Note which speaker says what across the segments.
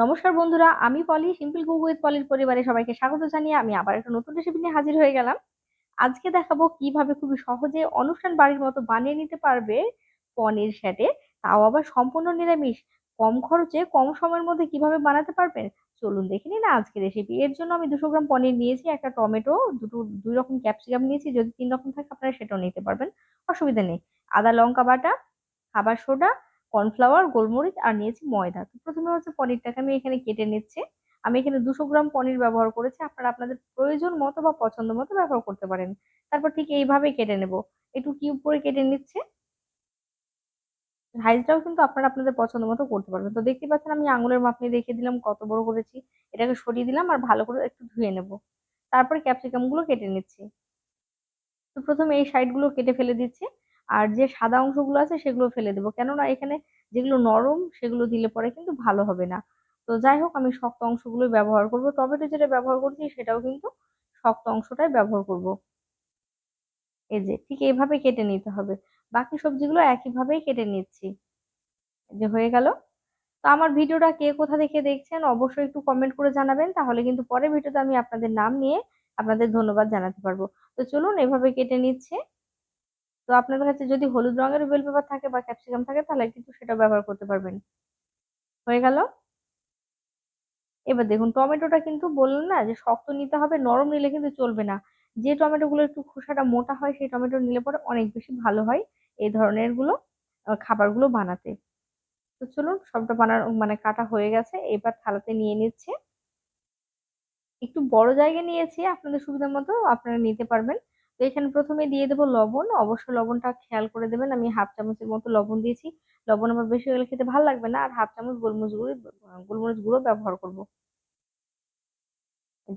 Speaker 1: নমস্কার বন্ধুরা, আমি পলি সিম্পল কুক উইথ পলির পরিবারে সবাইকে স্বাগত জানিয়ে আমি আবার একটা নতুন রেসিপি নিয়ে হাজির হয়ে গেলাম। আজকে দেখাবো কীভাবে খুবই সহজে অনুষ্ঠান বাড়ির মতো বানিয়ে নিতে পারবে পনির স্যাটে তাও আবার সম্পূর্ণ নিরামিষ। কম খরচে, কম সময়ের মধ্যে কীভাবে বানাতে পারবেন? চলুন দেখে নিন আজকে রেসিপি এর জন্য আমি দুশো গ্রাম পনির নিয়েছি, একটা টমেটো, দুটো, দুই রকম ক্যাপসিকাম নিয়েছি। যদি তিন রকম থাকে, আপনারা সেটাও নিতে পারবেন, অসুবিধা নেই। আদা, লঙ্কা বাটা, খাবার সোডা কর্নফ্লাওয়ার, গোলমরিচ আর নিয়েছি ময়দা। তো প্রথমে হচ্ছে পনিরটাকে আমি এখানে কেটে নিচ্ছি। আমি এখানে দুশো গ্রাম পনির ব্যবহার করেছি। আপনারা আপনাদের প্রয়োজন মতো বা পছন্দ মতো ব্যবহার করতে পারেন। তারপর ঠিক এইভাবে কেটে নেব। একটু কিউব করে কেটে নিচ্ছে। সাইজটাও কিন্তু আপনারা আপনাদের পছন্দ মতো করতে পারবেন। তো দেখতে পাচ্ছেন আমি আঙুলের মাপ নিয়ে দেখিয়ে দিলাম কত বড় করেছি। এটাকে সরিয়ে দিলাম আর ভালো করে একটু ধুয়ে নেব। তারপরে ক্যাপসিকামগুলো কেটে নিচ্ছি। তো প্রথমে এই সাইডগুলো কেটে ফেলে দিচ্ছি। আর যে সাদা অংশগুলো আছে সেগুলো ফেলে দেবো। কেননা এখানে যেগুলো নরম সেগুলো দিলে পরে কিন্তু ভালো হবে না। তো যাই হোক, আমি শক্ত অংশগুলো ব্যবহার করব। টমেটো যেটা ব্যবহার করছি সেটাও কিন্তু শক্ত অংশটাই ব্যবহার করব। এই যে, ঠিক এইভাবে কেটে নিতে হবে। বাকি সবজিগুলো একইভাবেই কেটে নিচ্ছি। যে হয়ে গেল। তো আমার ভিডিওটা কে কোথা থেকে দেখছেন অবশ্যই একটু কমেন্ট করে জানাবেন। তাহলে কিন্তু পরে ভিডিওতে আমি আপনাদের নাম নিয়ে আপনাদের ধন্যবাদ জানাতে পারব। তো চলুন, এভাবে কেটে নিচ্ছে। তো আপনাদের কাছে যদি হলুদ রঙের বেল পেপার থাকে বা ক্যাপসিকাম থাকে, তাহলে কিন্তু সেটা ব্যবহার করতে পারবেন। হয়ে গেল? এবার দেখুন, টমেটোটা কিন্তু বললেন না যে শক্ত নিতে হবে, নরম নিলে কিন্তু চলবে না। যে টমেটোগুলো একটু খোসাটা মোটা হয়, সেই টমেটো নিলে পরে অনেক বেশি ভালো হয় এই ধরনেরগুলো খাবারগুলো বানাতে। তো চলুন, সবটা বানানো মানে কাটা হয়ে গেছে, এবার থালাতে নিয়ে নিচ্ছে। একটু বড় জায়গা নিয়েছি, আপনাদের সুবিধা মতো আপনারা নিতে পারবেন। তো এখানে প্রথমে দিয়ে দেবো লবণ। অবশ্যই লবণটা খেয়াল করে দেবেন। আমি হাফ চামচের মতো লবণ দিয়েছি। লবণ আমার বেশি হলে খেতে ভালো লাগবে না। আর হাফ চামচ গোলমরিচ গুঁড়ো গোলমরিচ গুঁড়ো ব্যবহার করব।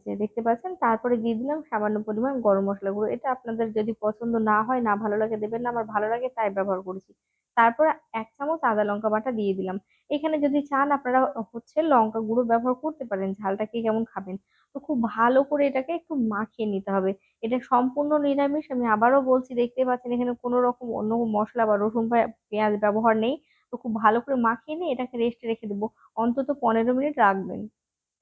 Speaker 1: যে দেখতে পাচ্ছেন, তারপরে দিয়ে দিলাম সামান্য পরিমাণ গরম মশলা গুঁড়ো। এটা আপনাদের যদি পছন্দ না হয়, না ভালো লাগে, দেবেন না। আমার ভালো লাগে, তাই ব্যবহার করেছি। তারপর এক চামচ আদা লঙ্কা বাটা দিয়ে দিলাম। এখানে যদি চান, আপনারা হচ্ছে লঙ্কা গুঁড়ো ব্যবহার করতে পারেন। ঝালটা কে কেমন খাবেন? তো খুব ভালো করে এটাকে একটু মাখিয়ে নিতে হবে। এটা সম্পূর্ণ নিরামিষ। আমি আবারও বলছি, দেখতে পাচ্ছেন এখানে কোনো রকম অন্য মশলা বা রসুন পেঁয়াজ ব্যবহার নেই। তো খুব ভালো করে মাখিয়ে নিয়ে এটাকে রেস্টে রেখে দেবো। অন্তত পনেরো মিনিট রাখবেন।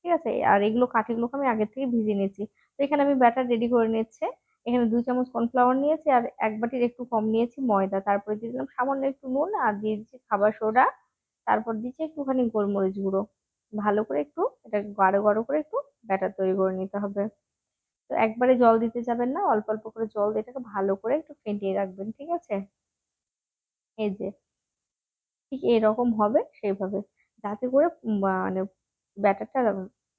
Speaker 1: ঠিক আছে? আর এগুলো কাঠিগুলোকে আমি আগের থেকে ভিজিয়ে নিয়েছি। তো এখানে আমি ব্যাটার রেডি করে নিচ্ছে এখানে দুই চামচ কর্নফ্লাওয়ার নিয়েছি আর এক বাটির একটু কম নিয়েছি ময়দা। তারপরে দিয়ে দিলাম সামান্য একটু নুন আর দিয়ে দিচ্ছি খাবার সোডা। তারপর দিচ্ছি একটুখানি গোলমরিচ গুঁড়ো। ভালো করে একটু এটা গাঢ় গাঢ় করে একটু ব্যাটার তৈরি করে নিতে হবে। তো একবারে জল দিতে যাবেন না, অল্প অল্প করে জল দিয়ে এটাকে ভালো করে একটু ফেটিয়ে রাখবেন, ঠিক আছে? এই যে, ঠিক এরকম হবে সেইভাবে। যাতে করে মানে ব্যাটারটা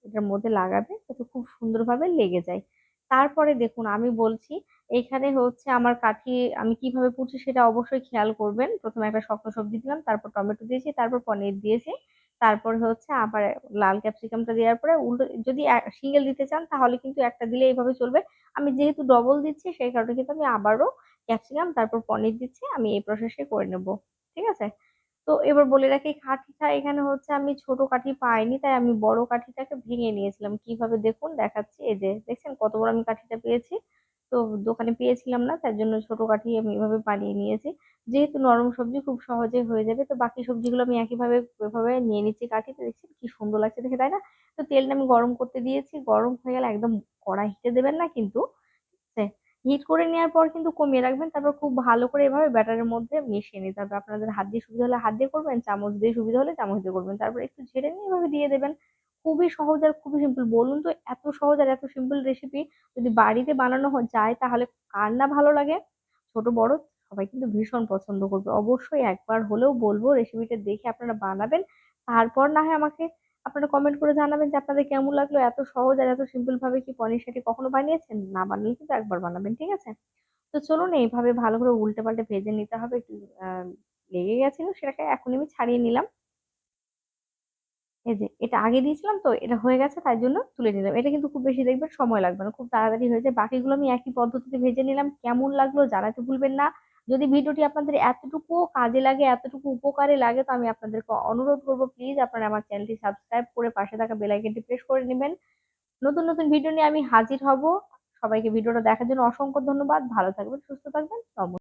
Speaker 1: এটার মধ্যে লাগাবে যাতে খুব সুন্দরভাবে লেগে যায়। তারপরে দেখুন, আমি বলছি, এখানে হচ্ছে আমার কাঠি আমি কীভাবে পুড়ছি সেটা অবশ্যই খেয়াল করবেন। প্রথমে একটা শক্ত সবজি দিলাম, তারপর টমেটো দিয়েছি, তারপর পনির দিয়েছি, তারপর হচ্ছে আবার লাল ক্যাপসিকামটা দেওয়ার পরে উল্টো যদি সিঙ্গেল দিতে চান তাহলে কিন্তু একটা দিলে এইভাবে চলবে। আমি যেহেতু ডবল দিচ্ছি সেই কারণে কিন্তু আমি আবারও ক্যাপসিকাম, তারপর পনির দিচ্ছি, আমি এই প্রসেসে করে নেব। ঠিক আছে? তো এবার বলে রাখি কাঠিটা এখানে হচ্ছে আমি ছোট কাঠি পাইনি, তাই আমি বড় কাঠিটাকে ভেঙে নিয়েছিলাম। কীভাবে দেখুন, দেখাচ্ছি। এই যে দেখছেন কত বড় আমি কাঠিটা পেয়েছি? তো দোকানে পেয়েছিলাম না, তার জন্য ছোট কাঠি আমি এভাবে বানিয়ে নিয়েছি। যেহেতু নরম সবজি খুব সহজে হয়ে যাবে, তো বাকি সবজিগুলো আমি একইভাবে, এভাবে নিয়ে নিচ্ছি কাঠিতে। দেখছি কি সুন্দর লাগছে দেখে, তাই না? তো তেলটা আমি গরম করতে দিয়েছি। গরম হয়ে গেলে একদম কড়াই হিটে দেবেন না কিন্তু হিট করে নেওয়ার পর কিন্তু কমিয়ে রাখবেন, তারপর খুব ভালো করে এভাবে ব্যাটারের মধ্যে মিশিয়ে নিতে হবে আপনাদের হাত দিয়ে সুবিধা হলে হাত দিয়ে করবেন, চামচ দিয়ে সুবিধা হলে চামচ দিয়ে করবেন। তারপর একটু ঝেড়ে নিয়ে এভাবে দিয়ে দেবেন। খুবই সহজ আর খুবই সিম্পল বলুন তো এত সহজ আর এত সিম্পল রেসিপি যদি বাড়িতে বানানো যায় তাহলে কার না ভালো লাগে? ছোট, বড় সবাই কিন্তু ভীষণ পছন্দ করবে। অবশ্যই একবার হলেও বলব রেসিপিটা দেখে আপনারা বানাবেন। তারপর না হয় আমাকে আপনারা কমেন্ট করে জানাবেন যে আপনাদের কেমন লাগল, এত সহজ আর এত সিম্পল ভাবে কি পনির সেটি কখনো বানিয়েছেন? না বানিয়ে কিন্তু একবার বানাবেন, ঠিক আছে? তো চলুন, এইভাবে ভালো করে উল্টে পাল্টে ভেজে নিতে হবে, একটু লেগে গেছিল সেটাকে এখন আমি ছাড়িয়ে নিলাম। এই যে, এটা আগে দিয়েছিলাম তো, এটা হয়ে গেছে, তাই জন্য তুলে নিলাম। এটা কিন্তু খুব বেশি দেখবেন সময় লাগবে না, খুব তাড়াতাড়ি হয়ে যায়। বাকিগুলো আমি একই পদ্ধতিতে ভেজে নিলাম। কেমন লাগল জানাতে ভুলবেন না। যদি ভিডিওটি আপনাদের এতটুকু কাজে লাগে, এতটুকু উপকারে লাগে, তো আমি আপনাদেরকে অনুরোধ করব প্লিজ আপনারা আমার চ্যানেলটি সাবস্ক্রাইব করে পাশে থাকা বেল আইকনটি প্রেস করে নেবেন। নতুন নতুন ভিডিও নিয়ে আমি হাজির হব। সবাইকে ভিডিওটা দেখার জন্য অসংখ্য ধন্যবাদ। ভালো থাকবেন, সুস্থ থাকবেন। নমস্কার।